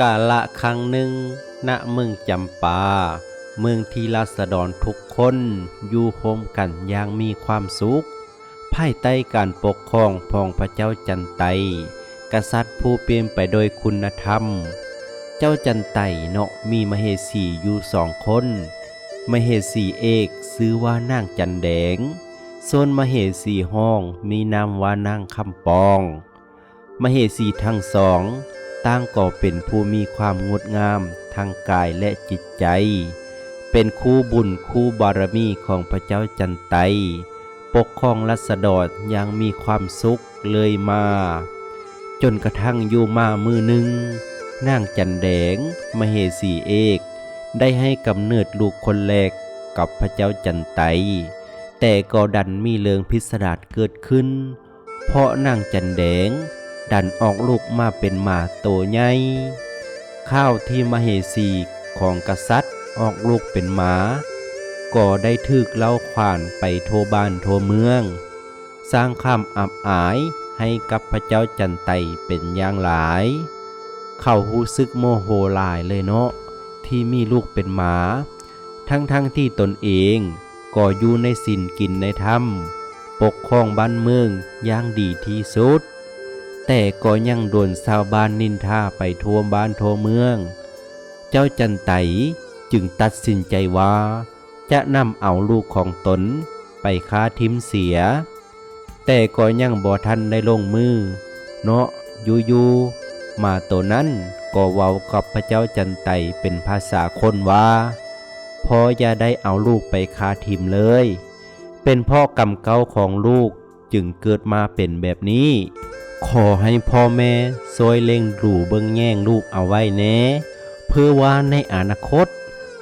กาละครั้งหนึ่ง ณ เมืองจำปา เมืองที่ราษฎรทุกคนอยู่โฮมกันอย่างมีความสุข ภายใต้การปกครองพองพระเจ้าจันไต กษัตริย์ผู้เปลี่ยนไปโดยคุณธรรม เจ้าจันไตเนาะมีมเหสีอยู่สองคน มเหสีเอกซื้อว่านางจันแดง ส่วนมเหสีห้องมีนามว่านางคำปอง มเหสีทั้งสอง ต่างก็เป็นผู้มีความงดงามทางกายและจิตใจ เป็นคู่บุญคู่บารมีของพระเจ้าจันไต ปกครองรัษฎรอย่างมีความสุขเลยมา จนกระทั่งอยู่มามือหนึ่งนางจันแดง มเหสีเอก ได้ให้กำเนิดลูกคนแรกกับพระเจ้าจันไต แต่ก็ดันมีเรื่องพิสดารเกิดขึ้น เพราะนางจันแดง ดันออกลูกมาเป็นหมาโตใหญ่ข้าวที่มเหสีของกษัตริย์ออกลูกเป็นหมา ก็ได้ทึกเล่าขวานไปโทวบ้านโทวเมือง สร้างความอับอายให้กับพระเจ้าจันไตเป็นอย่างหลาย เขาหูซึกโมโหหลายเลยเนาะที่มีลูกเป็นหมา ทั้งๆทที่ตนเองก็อยู่ในสินกินในถ้ำปกครองบ้านเมืองอย่างดีที่สุด แต่ก็ยังโดนชาวบ้านนินทาไปทั่วบ้านทั่วเมือง เจ้าจันไตจึงตัดสินใจว่า จะนำเอาลูกของตนไปค้าทิมเสีย แต่ก็ยังบ่ทันได้ลงมือ เนาะยู่ๆมาตัวนั้นก็เว้ากับพระเจ้าจันไตเป็นภาษาคนว่าพออย่าได้เอาลูกไปค้าทิมเลย เป็นพ่อกรรมเก่าของลูก จึงเกิดมาเป็นแบบนี้ ขอให้พ่อแม่ซอยเล็งดูเบิ่งแย่งลูกเอาไว้แน่เพื่อว่าในอนาคต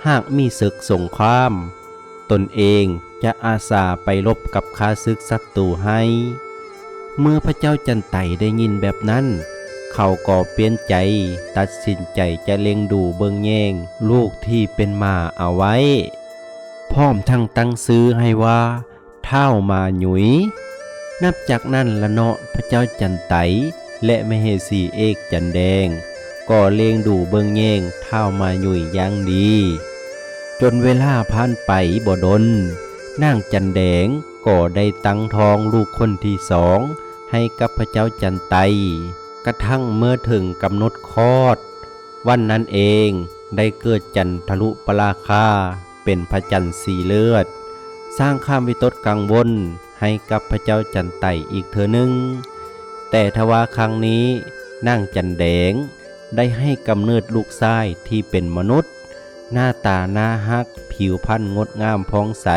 หากมีศึกสงคราม ตนเองจะอาสาไปรบกับข้าศึกศัตรูให้ เมื่อพระเจ้าจันไตได้ยินแบบนั้น เขาก็เปลี่ยนใจตัดสินใจจะเล็งดูเบิงแยงลูกที่เป็นมาเอาไว้ พร้อมทั้งตั้งซื้อให้ว่า เท่ามาหยุย นับจากนั้นละเนาะพระเจ้าจันไตและมเหสีเอกจันแดง ก็เลียงดูเบิงแยงเท่ามาหยุยย่างดี จนเวลาผ่านไปบ่ดนนางจันแดงก็ได้ตั้งท้องลูกคนที่สองให้กับพระเจ้าจันไต กระทั่งเมื่อถึงกำหนดคลอด วันนั้นเองได้เกิดจันทรุปราคาเป็นพระจันทร์สีเลือด สร้างข้ามวิตดกังวล ให้กับพระเจ้าจันไตอีกเธอหนึ่ง แต่ทว่าครั้งนี้นางจันแดงได้ให้กำเนิดลูกชายที่เป็นมนุษย์ หน้าตาหน้าฮัก ผิวพรรณงดงามพองใส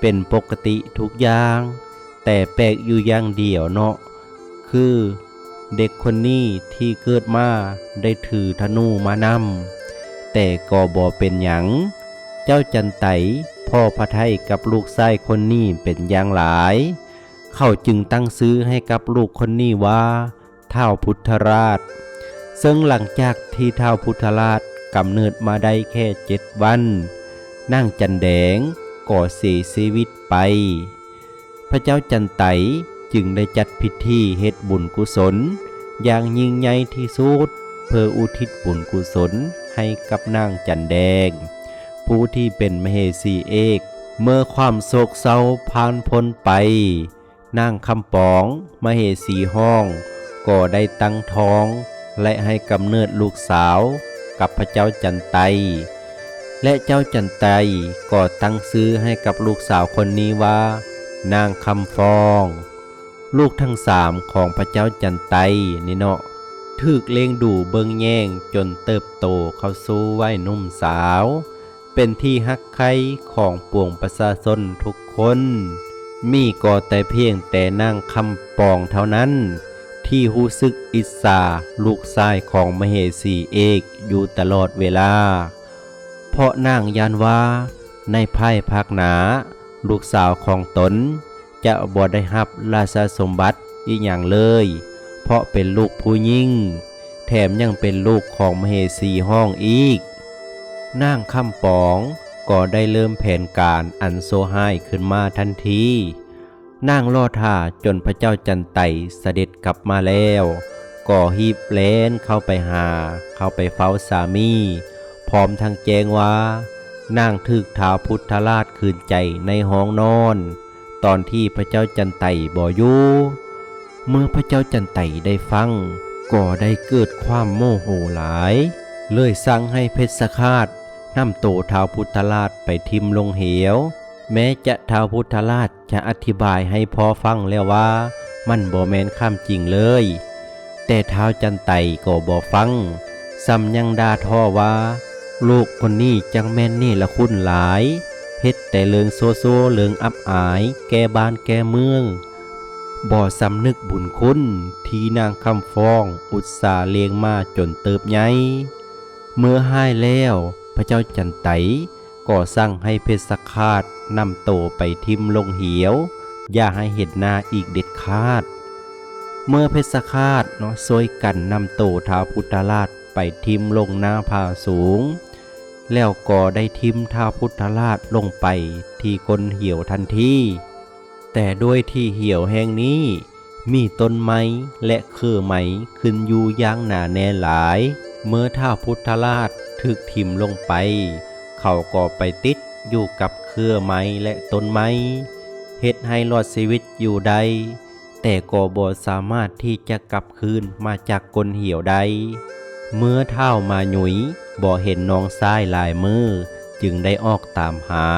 เป็นปกติทุกอย่าง แต่แปลกอยู่อย่างเดียวเนาะ คือเด็กคนนี้ที่เกิดมาได้ถือธนูมานำแต่ก็บ่เป็นหยัง เจ้าจันไต พ่อพระไทยกับลูกชายคนนี้เป็นอย่างหลาย เขาจึงตั้งซื้อให้กับลูกคนนี้ว่าเท่าพุทธราช ซึ่งหลังจากที่เท่าพุทธราชกำเนิดมาได้แค่เจ็ดวัน นั่งจันแดงก่อเสียชีวิตไป พระเจ้าจันไตจึงได้จัดพิธีเฮ็ดบุญกุศล อย่างยิ่งใหญ่ที่สุดเพื่ออุทิศบุญกุศลให้กับนางจันแดง ผู้ที่เป็นมเหสีเอก เมื่อความโศกเศร้าผ่านพ้นไปนางคำปองมเหสีห้อง ก็ได้ตั้งท้อง และให้กำเนิดลูกสาวกับพระเจ้าจันไต และเจ้าจันไตก็ตั้งซื้อให้กับลูกสาวคนนี้ว่า นางคำฟอง ลูกทั้งสามของพระเจ้าจันไตนี่เนาะถูกเลี้ยงดูเบิงแย่งจนเติบโตเข้าสู่วัยหนุ่มสาว เป็นที่ฮักใครของปวงประชาชนทุกคน มีก็แต่เพียงแต่นางคำปองเท่านั้น ที่หู้สึกอิจฉาลูกชายของมเหสีเอกอยู่ตลอดเวลา เพราะนางยานว่า ในภายภาคหนา ลูกสาวของตน จะบ่ได้รับราชสมบัติอีกอย่างเลย เพราะเป็นลูกผู้ยิ่ง แถมยังเป็นลูกของมเหสีห้องอีก นางคำปองก็ได้เริ่มแผนการอันโซไฮายขึ้นมาทันทีนางล่อท่าจนพระเจ้าจันไตเสด็จกลับมาแล้วก่อหีบเลนเข้าไปหา เข้าไปเฝ้าสามี พร้อมทั้งแจ้งว่านางถึกท้าพุทธราชคืนใจในห้องนอน ตอนที่พระเจ้าจันไตบ่อยู่เมื่อพระเจ้าจันไตได้ฟัง ก็ได้เกิดความโมโหหลาย เลยสั่งให้เพชรสฆาต นำโตท้าวพุทธราชไปทิมลงเหว แม้จะท้าวพุทธราชจะอธิบายให้พอฟังแล้วว่า มันบ่แมนข้ามจริงเลย แต่ท้าวจันไตก็บ่ฟังซ้ำยังด่าท่อว่า ลูกคนนี้จังแม่นนี่ละคุณหลายเฮ็ดแต่เลิงโซโซเลิงอับอาย แก่บ้านแก่เมืองบ่สำนึกบุญคุณที่นางคำฟ้องอุตสาเลี้ยงมาจนเติบใหญ่เมื่อให้แล้ว พระเจ้าจันไตก็สั่งให้เพชรสฆาตนำโตไปทิมลงเหียว อย่าให้เห็นหน้าอีกเด็ดขาด เมื่อเพชรฆาตเนาะช่วยกันนำโตท้าพุทธราชไปทิมลงหน้าผาสูง แล้วก็ได้ทิมท้าพุทธราชลงไปที่ก้นเหี่ยวทันทีแต่ด้วยที่เหี่ยวแห่งนี้ มีต้นไม้และเครือไม้ขึ้นอยู่อย่างหนาแน่หลาย เมื่อท้าพุทธราช ถึกทิมลงไป เขาก็ไปติดอยู่กับเครือไม้และต้นไม้เฮ็ดให้รอดชีวิตอยู่ได้ แต่ก็บ่สามารถที่จะกลับคืนมาจากกลเหี่ยวใดเมื่อเท่ามาหยุยบ่เห็นน้องซ้ายลายมือ จึงได้ออกตามหา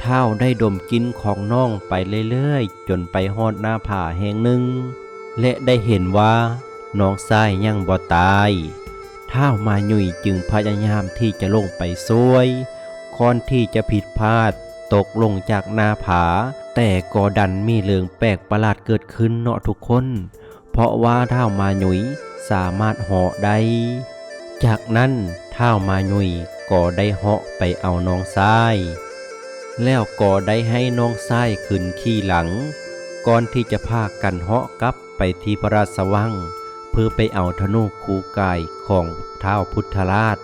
เท่าได้ดมกินของน้องไปเรื่อยๆ จนไปฮอดหน้าผาแห่งหนึ่ง และได้เห็นว่าน้องซ้ายยังบ่ตาย ท่ามาหยุยจึงพยายามที่จะลงไปช่วยก่อนที่จะผิดพลาดตกลงจากหน้าผา แต่ก็ดันมีเรื่องแปลกประหลาดเกิดขึ้นเนาะทุกคน เพราะว่าเท่ามาหยุยสามารถเหาะได้ จากนั้นเท่ามาหยุยก็ได้เหาะไปเอาน้องซ้าย แล้วก็ได้ให้น้องซ้ายขึ้นขี่หลัง ก่อนที่จะพากันเหาะกลับไปที่พระราชวัง เพื่อไปเอาธนูคูกายของเท้าพุทธราช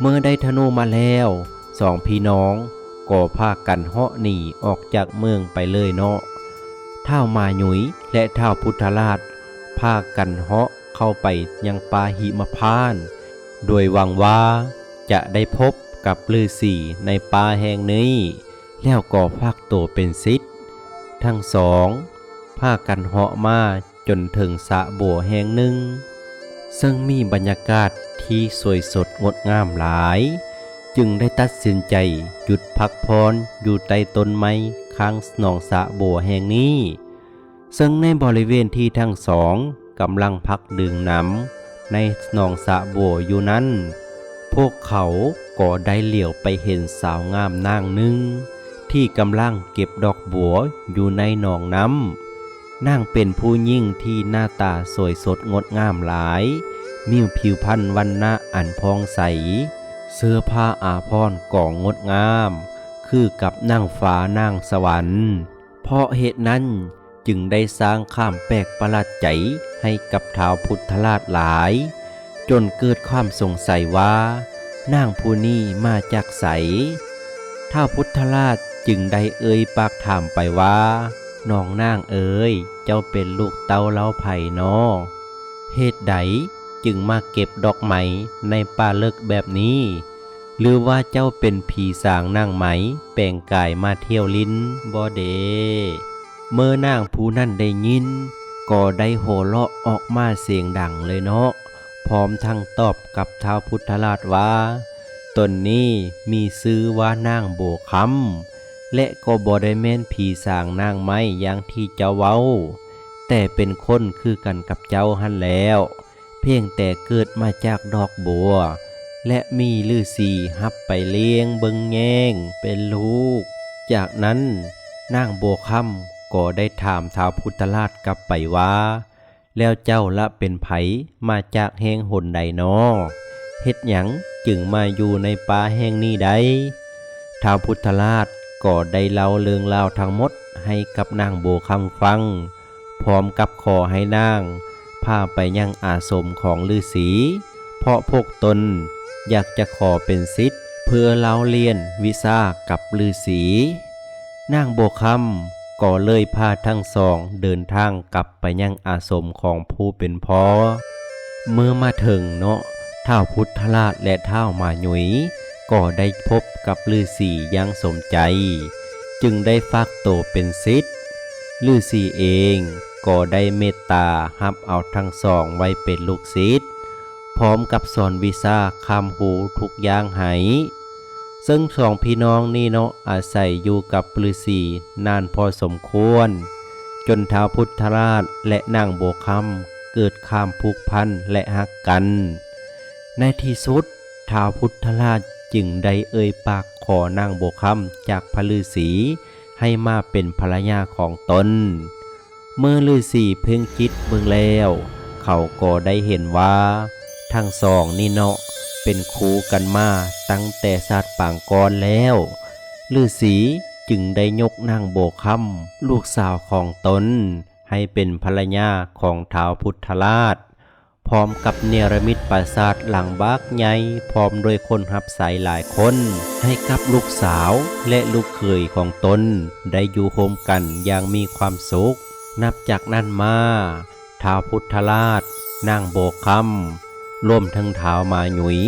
เมื่อได้ธนูมาแล้วสองพี่น้องก็พากันเหาะหนีออกจากเมืองไปเลยเนาะเท่ามาหยุยและเท่าพุทธราชพากันเหาะเข้าไปยังป่าหิมพาน โดยหวังว่าจะได้พบกับฤาษีในป่าแห่งนี้ แล้วก็พากตัวเป็นศิษย์ทั้งสองพากันเหาะมา จนถึงสะบัวแห่งหนึ่ง ซึ่งมีบรรยากาศที่สวยสดงดงามหลาย จึงได้ตัดสินใจหยุดพักพรอยู่ใต้ต้นไม้ข้างหนองสะบัวแห่งนี้ ซึ่งในบริเวณที่ทั้งสองกำลังพักดื่มน้ำในหนองสะบัวอยู่นั้น พวกเขาก็ได้เหลียวไปเห็นสาวงามนางหนึ่งที่กำลังเก็บดอกบัวอยู่ในหนองน้ำ นางเป็นผู้ยิ่งที่หน้าตาสวยสดงดงามหลาย มีผิวพรรณวันณะอันพองใส เสื้อผ้าอาภรณ์ก่องงดงาม คือกับนางฟ้านางสวรรค์ เพราะเหตุนั้นจึงได้สร้างข้ามแปลกประหลาดใจให้กับท้าวพุทธราชหลาย จนเกิดความสงสัยว่านางผู้นี้มาจากไสท้าวพุทธราชจึงได้เอ่ยปากถามไปว่า น้องนางเอ๋ยเจ้าเป็นลูกเต้าเล้าไผ่นอเหตุใดจึงมาเก็บดอกไม้ในป่าเลิกแบบนี้ หรือว่าเจ้าเป็นผีสางนางไหม แปลงกายมาเที่ยวลิ้นบ่เด เมื่อนางผู้นั่นได้ยิน ก็ได้โห่เลาะออกมาเสียงดังเลยเนาะ พร้อมทั้งตอบกับท้าวพุทธราชว่าตนนี้มีซื้อว่านางโบคำ และก็บ่ได้แม่นผีสางนางไม้อย่างที่เจ้าเว้า แต่เป็นคนคือกันกับเจ้าหันแล้ว เพียงแต่เกิดมาจากดอกบัว และมีลือสีฮับไปเลี้ยงเบิงแยงเป็นลูก จากนั้นนางโบวคำก็ได้ถามท้าวพุทธราชกลับไปว่า แล้วเจ้าละเป็นไผมาจากแห่งหนใดนอเฮ็ดหยังจึงมาอยู่ในป่าแห่งนี้ใดท้าวพุทธราช ก็ได้เล่าเรื่องราวทั้งหมดให้กับนางโบคำฟัง พร้อมกับขอให้นางพาไปยังอาสมของฤาษีเพราะพวกตนอยากจะขอเป็นศิษย์เพื่อเล่าเรียนวิชากับฤาษีนางโบคำก็เลยพาทั้งสองเดินทางกลับไปยังอาสมของผู้เป็นพ่อเมื่อมาถึงเนาะท้าวพุทธราชและท้าวมาหยุย ก็ได้พบกับฤาษีอยังสมใจ จึงได้ฟักโตเป็นศิษย์ฤาษีเองก็ได้เมตตารับเอาทั้งสองไว้เป็นลูกศิษย์พร้อมกับสอนวิชาคำหูทุกอย่างให้ซึ่งสองพี่น้องนี่เนาะอาศัยอยู่กับฤาษีนานพอสมควร จนท้าวพุทธราชและนางโบคำเกิดความผูกพันและหักกัน ในที่สุดท้าวพุทธราช จึงได้เอ่ยปากขอนางโบวคำจากพระฤาษีให้มาเป็นภรรยาของตน เมื่อฤาษีเพ่งคิดเบิ่งแล้ว เขาก็ได้เห็นว่า ทั้งสองนี่เนาะเป็นคู่กันมาตั้งแต่ศาสตร์ปางกรแล้วฤาษีจึงได้ยกนางโบวคำลูกสาวของตน ให้เป็นภรรยาของท้าวพุทธราช พร้อมกับเนรมิตปราสาทหลังบักใหญ่พร้อมโดยคนหับใสหลายคน ให้กับลูกสาวและลูกเขยของตนได้อยู่โฮมกันอย่างมีความสุข นับจากนั้นมาท้าวพุทธราชนางโบกคำร่วมทั้งท้าวมาหยุย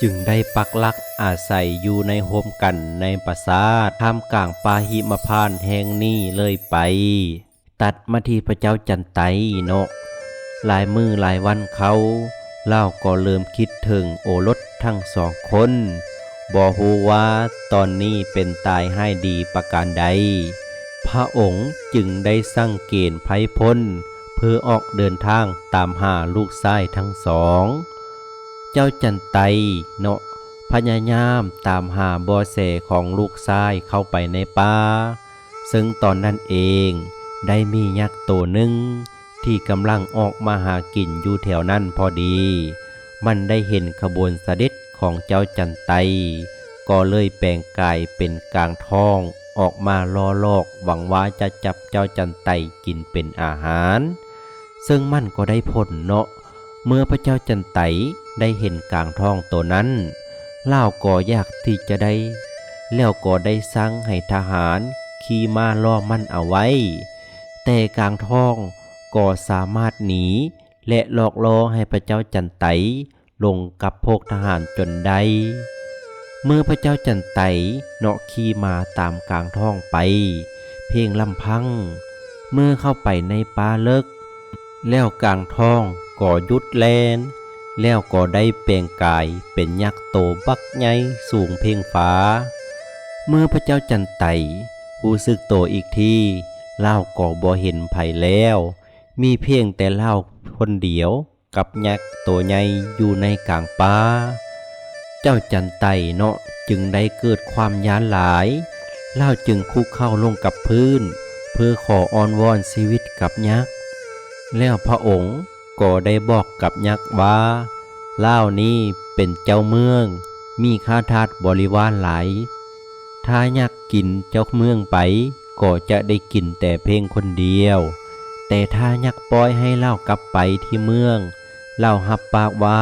จึงได้ปักลักอาศัยอยู่ในโฮมกันในปราสาทท่ามกลางปาหิมพานต์แห่งนี้เลยไป ตัดมาที่พระเจ้าจันไตเนาะ หลายมือหลายวันเขา เล่าก็เริ่มคิดถึงโอรสทั้งสองคนบอฮูว่าตอนนี้เป็นตายให้ดีประการใด พระองค์จึงได้สั่งเกณฑ์ไพพ้น เพื่อออกเดินทางตามหาลูกชายทั้งสอง เจ้าจันไตเนาะพยายามตามหาบอแสของลูกชายเข้าไปในป่าซึ่งตอนนั้นเองได้มียักษ์ตัวหนึ่ง ที่กำลังออกมาหากินอยู่แถวนั้นพอดี มันได้เห็นขบวนเสด็จของเจ้าจันไต ก็เลยแปลงกายเป็นกลางท้องออกมาล่อลอกหวังว่าจะจับเจ้าจันไตกินเป็นอาหาร ซึ่งมันก็ได้ผลเนาะ เมื่อพระเจ้าจันไตได้เห็นกลางท้องตัวนั้นเล่าก็อยากที่จะได้ แล้วก็ได้สั่งให้ทหารขี่ม้าล่อมันเอาไว้ แต่กลางท้อง ก็สามารถหนี และหลอกล่อให้พระเจ้าจันไตลงกับพวกทหารจนได้ เมื่อพระเจ้าจันไตเนาะขี่มาตามกลางท้องไป เพียงลำพัง เมื่อเข้าไปในป่าเลิก แล้วกลางท้องก็หยุดแลน แล้วก็ได้เปลงกายเป็นยักษ์โตบักใหญ่สูงเพ่งฟ้า เมื่อพระเจ้าจันไตรู้สึกโตอีกทีเล่าก็บ่เห็นไผแล้ว มีเพียงแต่เล่าคนเดียวกับยักษ์ตัวใหญ่อยู่ในกลางป่า เจ้าจันไตเนาะจึงได้เกิดความย้านหลาย เล่าจึงคุกเข้าลงกับพื้น เพื่อขออ้อนวอนชีวิตกับยักษ์ แล้วพระองค์ก็ได้บอกกับยักษ์ว่าเล่านี้เป็นเจ้าเมือง มีข้าทาสบริวารหลาย ถ้ายักษ์กินเจ้าเมืองไป ก็จะได้กินแต่เพียงคนเดียว แต่ถ้ายักปล่อยให้เล่ากลับไปที่เมือง เล่าหับปากว่า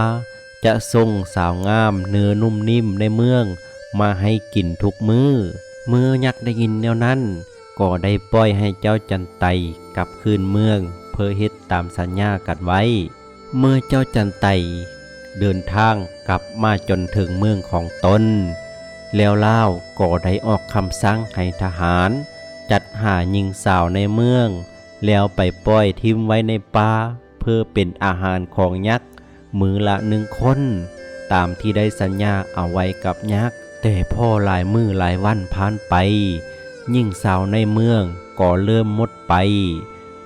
จะส่งสาวงามเนื้อนุ่มนิ่มในเมือง มาให้กินทุกมือเมื่อยักได้ยินแนวนั้น ก็ได้ปล่อยให้เจ้าจันไตกลับคืนเมือง เพื่อเฮ็ดตามสัญญากันไว้ เมื่อเจ้าจันไตเดินทางกลับมาจนถึงเมืองของตนแล้วเล่าก็ได้ออกคำสั่งให้ทหาร จัดหาหญิงสาวในเมือง แล้วไปปล่อยทิ้มไว้ในป่าเพื่อเป็นอาหารของยักษ์มือละหนึ่งคน ตามที่ได้สัญญาเอาไว้กับยักษ์แต่พ่อหลายมือหลายวันผ่านไป ยิ่งสาวในเมืองก็เริ่มมดไป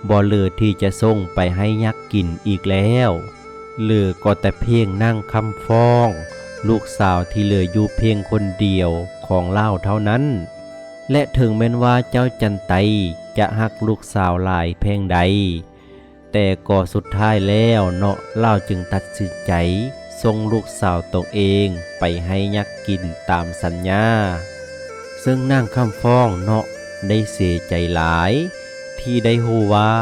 บ่เหลือที่จะส่งไปให้ยักษ์กินอีกแล้วเหลือก็แต่เพียงนั่งคำฟ้อง ลูกสาวที่เหลืออยู่เพียงคนเดียวของเล่าเท่านั้น และถึงแม้นว่าเจ้าจันไต จะหักลูกสาวหลายเพลงใด แต่ก็สุดท้ายแล้วเนาะเล่าจึงตัดสินใจส่งลูกสาวตัวเองไปให้ยักษ์กินตามสัญญา ซึ่งนางคำฟ้องเนาะได้เสียใจหลาย ที่ได้หูว่า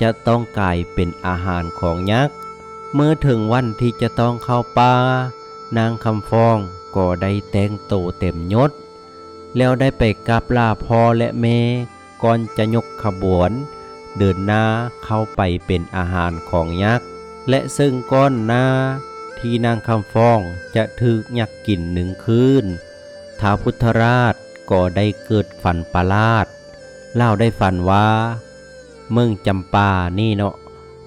จะต้องกลายเป็นอาหารของยักษ์ เมื่อถึงวันที่จะต้องเข้าป่านางคำฟ้องก็ได้แต่งโตวเต็มยศ แล้วได้ไปกราบลาพ่อและแม่ ก่อนจะยกขบวน เดินหน้าเข้าไปเป็นอาหารของยักษ์ และซึ่งก้อนหน้าที่นางคำฟ้องจะถึกยักกินหนึ่งคืนท้าพุทธราชก็ได้เกิดฝันประหลาด เล่าได้ฝันว่า เมืองจำปานี่เนาะ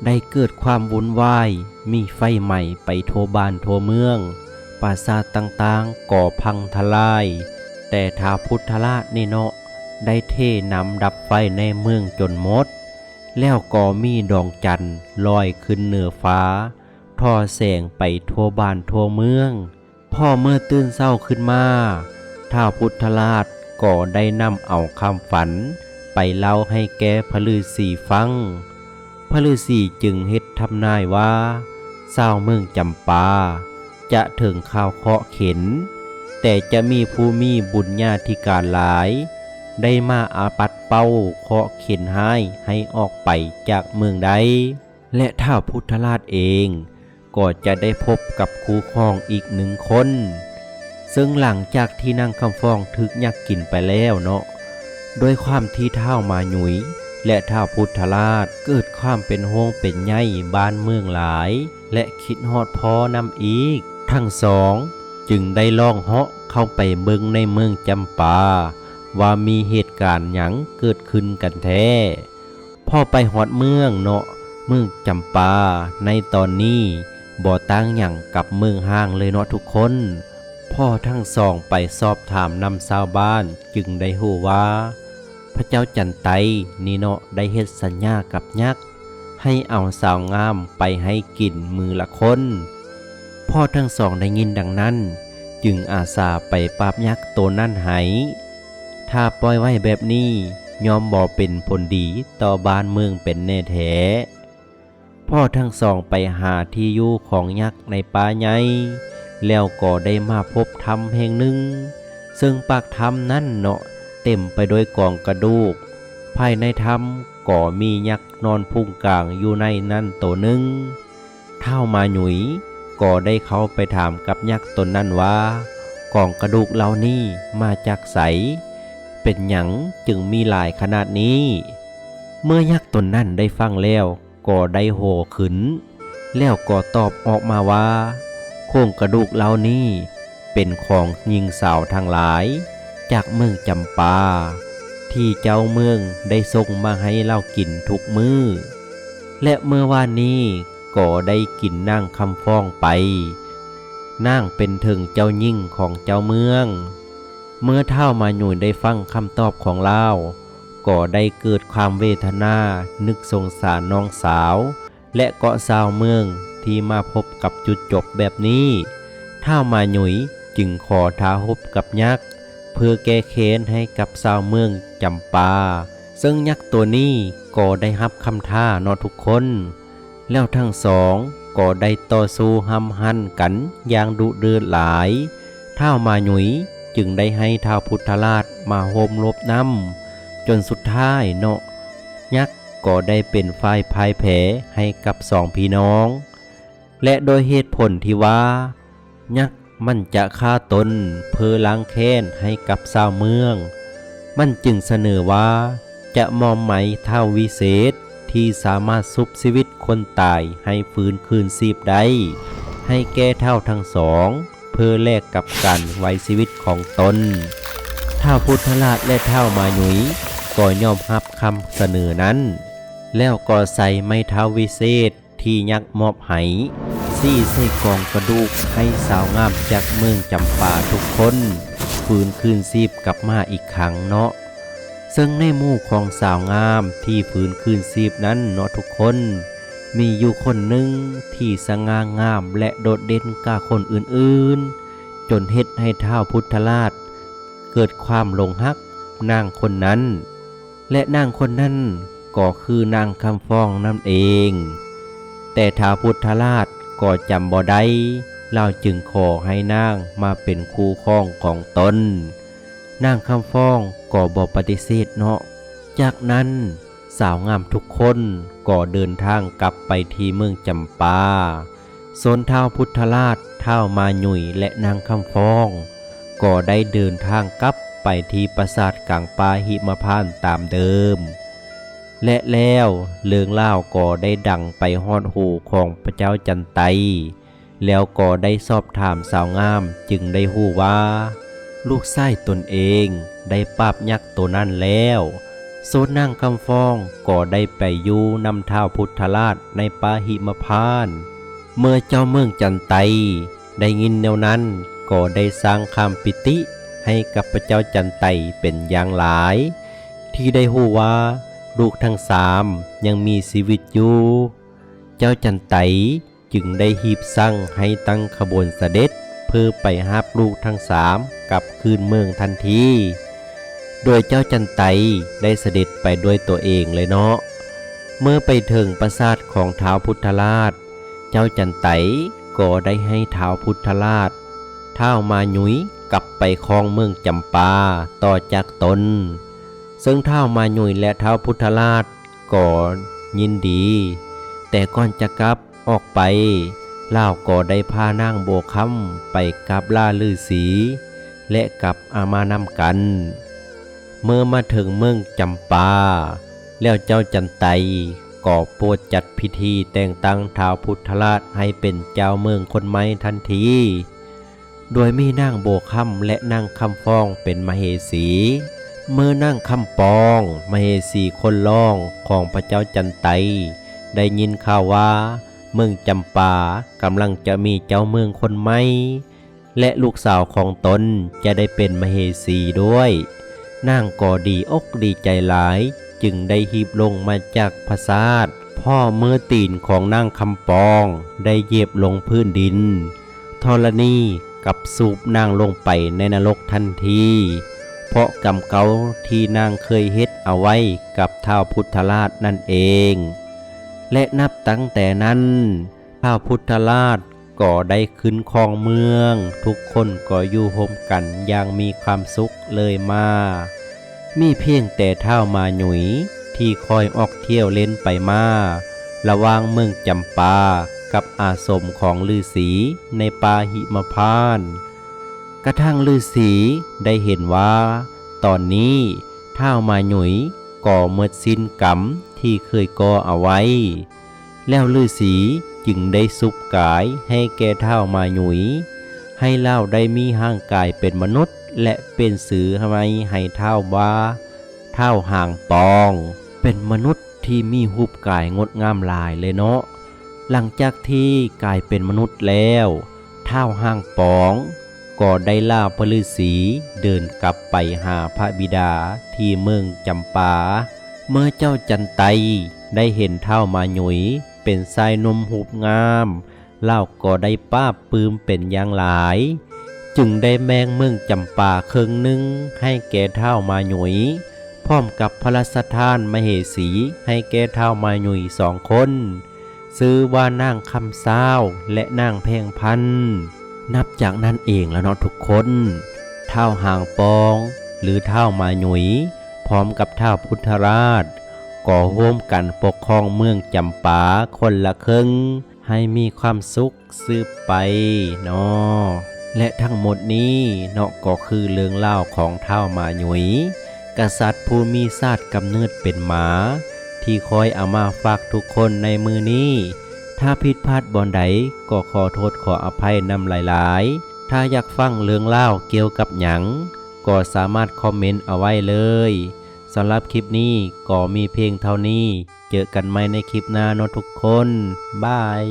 ได้เกิดความวุ่นวาย มีไฟใหม่ไปทั่วบ้านทั่วเมือง ปราสาทต่างๆก่อพังทลาย แต่ท้าพุทธราชนี่เนาะ ได้เทนำดับไฟในเมืองจนหมด แล้วก็มีดวงจันทร์ลอยขึ้นเหนือฟ้าทอแสงไปทั่วบ้านทั่วเมือง พ่อเมื่อตื่นเศร้าขึ้นมาท้าพุทธราชก็ได้นำเอาคำฝัน ไปเล่าให้แกพระฤาษีฟังพระฤาษีจึงเฮ็ดทำนายว่าเศร้าเมืองจำปา จะถึงข่าวเคาะเข็น แต่จะมีผู้มีบุญญาธิการหลาย ได้มาอาปัดเป้าเคาะเข็นให้ให้ออกไปจากเมืองใด และท้าพุทธราชเอง ก็จะได้พบกับคู่ครองอีกหนึ่งคน ซึ่งหลังจากที่นางคำฟองถึกยักกินไปแล้วเนาะด้วยความที่เท้ามาหยุย และท้าพุทธราชเกิดความเป็นห่วงเป็นใยบ้านเมืองหลาย และคิดฮอดพอนำอีก ทั้งสอง จึงได้ล่องเหาะเข้าไปเบิงในเมืองจำปา ว่ามีเหตุการณ์หยังเกิดขึ้นกันแท้พ่อไปฮอดเมืองเนาะเมืองจำปาในตอนนี้บ่ต่างหยังกับเมืองห้างเลยเนาะทุกคน พ่อทั้งสองไปสอบถามนำชาวบ้านจึงได้หูว่า พระเจ้าจันไตนี่เนาะได้เฮ็ดสัญญากับยักษ์ให้เอาสาวงามไปให้กินมือละคน พ่อทั้งสองได้ยินดังนั้น จึงอาสาไปปราบยักษ์ตัวนั่นไห ถ้าปล่อยไว้แบบนี้ยอมบ่เป็นผลดีต่อบ้านเมืองเป็นแน่แท้พ่อทั้งสองไปหาที่อยู่ของยักษ์ในป่าใหญ่แล้วก็ได้มาพบถ้ำแห่งหนึ่ง ซึ่งปากถ้ำนั่นเนาะเต็มไปด้วยกองกระดูก ภายในถ้ำก็มียักษ์นอนพุ่งกลางอยู่ในนั่นตัวหนึ่งเท่ามาหนุยก็ได้เข้าไปถามกับยักษ์ตนนั้นว่ากองกระดูกเหล่านี้มาจากไส เป็นหยังจึงมีหลายขนาดนี้ เมื่อยักษ์ตนนั้นได้ฟังแล้วก็ได้โห่ขึ้น แล้วก็ตอบออกมาว่า โครงกระดูกเหล่านี้เป็นของหญิงสาวทั้งหลาย จากเมืองจำปา ที่เจ้าเมืองได้ส่งมาให้เรากินทุกมือ้อและเมื่อวานนี้ก็ได้กินนั่งคำฟ้องไป นั่งเป็นถึงเจ้ายิ่งของเจ้าเมือง เมื่อเท่ามาหนุนได้ฟังคำตอบของเล่าก็ได้เกิดความเวทนา นึกสงสารน้องสาว และเกาะสาวเมืองที่มาพบกับจุดจบแบบนี้เท่ามาหนุยจึงขอท้าฮบกับยักษ์เพื่อแก้เค้นให้กับชาวเมืองจำปา ซึ่งยักษ์ตัวนี้ก็ได้รับคำท่านอทุกคน แล้วทั้งสองก็ได้ต่อสู้ห้ำหันกันอย่างดุเดือดหลายเท้ามาหนุย จึงได้ให้ท้าวพุทธราชมาโฮมลบน้ำจนสุดท้ายเนาะยักษ์ก็ได้เป็นฝ่ายพ่ายแพ้ให้กับสองพี่น้อง และโดยเหตุผลที่ว่า ยักษ์มันจะฆ่าตนเพื่อล้างแค้นให้กับชาวเมือง มันจึงเสนอว่า จะมอมไหมเท่าวิเศษที่สามารถซุบชีวิตคนตายให้ฟื้นคืนชีพได้ ให้แก้เท่าทั้งสอง เพื่อแลกกับการไว้ชีวิตของตนท้าวพุทธราชและเท่ามาหนุยก็ยอมรับคำเสนอนั้น แล้วก็ใส่ไม้เท้าวิเศษที่ยักษ์มอบให้ซี่ใส่กองกระดูกให้สาวงามจากเมืองจำปาทุกคนฟื้นคืนชีพกลับมาอีกครั้งเนาะซึ่งในหมู่ของสาวงามที่ฟื้นคืนชีพนั้นเนาะทุกคน มีอยู่คนหนึ่งที่สง่างามและโดดเด่นกว่าคนอื่นๆ จนเฮ็ดให้ท้าวพุทธราช เกิดความหลงฮักนางคนนั้น และนางคนนั้นก็คือนางคำฟองนั่นเอง แต่ท้าวพุทธราชก็จำบ่ได้เล่าจึงขอให้นางมาเป็นคู่ครองของตนนางคำฟ้องก็บอกปฏิเสธเนาะ จากนั้น สาวงามทุกคนก็เดินทางกลับไปที่เมืองจำปาโซนเท้าพุทธราชเท้ามาหนุ่ยและนางคำฟอง ก็ได้เดินทางกลับไปที่ปราสาทกลางป่าหิมพานตามเดิม และแล้วเรื่องเล่าก็ได้ดังไปฮอดหูของพระเจ้าจันไต แล้วก็ได้สอบถามสาวงามจึงได้หู้ว่า ลูกไส้ตนเองได้ปราบยักษ์ตัวนั้นแล้ว โซนนั่งคำฟ้องก็ได้ไปอยู่นำเท้าพุทธราชในปาหิมพาน เมื่อเจ้าเมืองจันไต ได้ยินแนวนั้นก็ได้สร้างคำปิติให้กับพระเจ้าจันไตเป็นอย่างหลาย ที่ได้หูว่า ลูกทั้งสามยังมีชีวิตอยู่ เจ้าจันไตจึงได้หีบสั่งให้ตั้งขบวนเสด็จ เพื่อไปหับลูกทั้งสามกลับคืนเมืองทันที โดยเจ้าจันไตได้เสด็จไปด้วยตัวเองเลยเนาะ เมื่อไปถึงปราสาทของท้าวพุทธราช เจ้าจันไตก็ได้ให้ท้าวพุทธราชท้าวมายุยกลับไปครองเมืองจำปาต่อจากตน ซึ่งท้าวมายุยและท้าวพุทธราชก็ยินดี แต่ก่อนจะกลับออกไปเล่าก็ได้พานางโบคำไปกับล่าลือสี และกับอามานำกัน เมื่อมาถึงเมืองจำปา แล้วเจ้าจันไตก็โปรดจัดพิธีแต่งตั้งท้าวพุทธราชให้เป็นเจ้าเมืองคนใหม่ทันที โดยมีนางโบวคำและนางคำฟองเป็นมเหสี เมื่อนั่งคำปอง มเหสีคนล่องของพระเจ้าจันไต ได้ยินข่าวว่า เมืองจำปากำลังจะมีเจ้าเมืองคนใหม่และลูกสาวของตนจะได้เป็นมเหสีด้วย นางก็ดีอกดีใจหลาย จึงได้หีบลงมาจากพระซาดพ่อเมื่อตีนของนางคำปองได้เหยียบลงพื้นดินธรณีกับสูบนางลงไปในนรกทันที เพราะกรรมเก่าที่นางเคยเฮ็ดเอาไว้กับท้าวพุทธราชนั่นเอง และนับตั้งแต่นั้นท้าวพุทธราช ก็ได้ขึ้นครองเมือง ทุกคนก็อยู่โฮมกันอย่างมีความสุขเลยมา มีเพียงแต่เท่ามาหนุยที่คอยออกเที่ยวเล่นไปมา ระว่างเมืองจำปากับอาสมของฤาษีในป่าหิมพาน กระทั่งฤาษีได้เห็นว่า ตอนนี้เท่ามาหนุยก่อเมิดสิ้นกรรมที่เคยก่อเอาไว้ แล้วฤาษี จึงได้ซุบกายให้แก่เท่ามาหนุย ให้เล่าได้มีห่างกายเป็นมนุษย์ และเป็นสื่อให้ให้เท่าว่าเท่าห่างปอง เป็นมนุษย์ที่มีรูปกายงดงามหลายเลยเนาะหลังจากที่กลายเป็นมนุษย์แล้วเท่าห่างปอง ก็ได้ล่าพระฤาษีเดินกลับไปหาพระบิดาที่เมืองจำปา เมื่อเจ้าจันไตได้เห็นเท่ามาหยุย เป็นชายนมหูบงาม เล่าก็ได้ป้าปืมเป็นอย่างหลาย จึงได้แมงเมืองจำป่าเครึ่งหนึ่งให้แก่เท่ามาหยุย พร้อมกับพระราชทานมเหสีให้แก่เท่ามาหยุยสองคน ซื้อว่านางคำเศร้าและนางแพงพัน นับจากนั้นเองแล้วเนาะทุกคน เท่าห่างปอง หรือเท่ามาหยุย พร้อมกับเท่าพุทธราช ก่อร่วมกันปกครองเมืองจำปาคนละครึ่ง ให้มีความสุขสืบไปเนาะและทั้งหมดนี้เนาะก็คือเรื่องเล่าของเท่ามาหยุย กษัตริย์ผู้มีศาสตร์กำเนิดเป็นหมา ที่คอยเอามาฝากทุกคนในมือนี้ ถ้าผิดพลาดบอนใดก็ขอโทษขออภัยนำหลาย ๆ ถ้าอยากฟังเรื่องเล่าเกี่ยวกับหยังก็สามารถคอมเมนต์เอาไว้เลย สำหรับคลิปนี้ก็มีเพียงเท่านี้ เจอกันใหม่ในคลิปหน้าเนะทุกคน บาย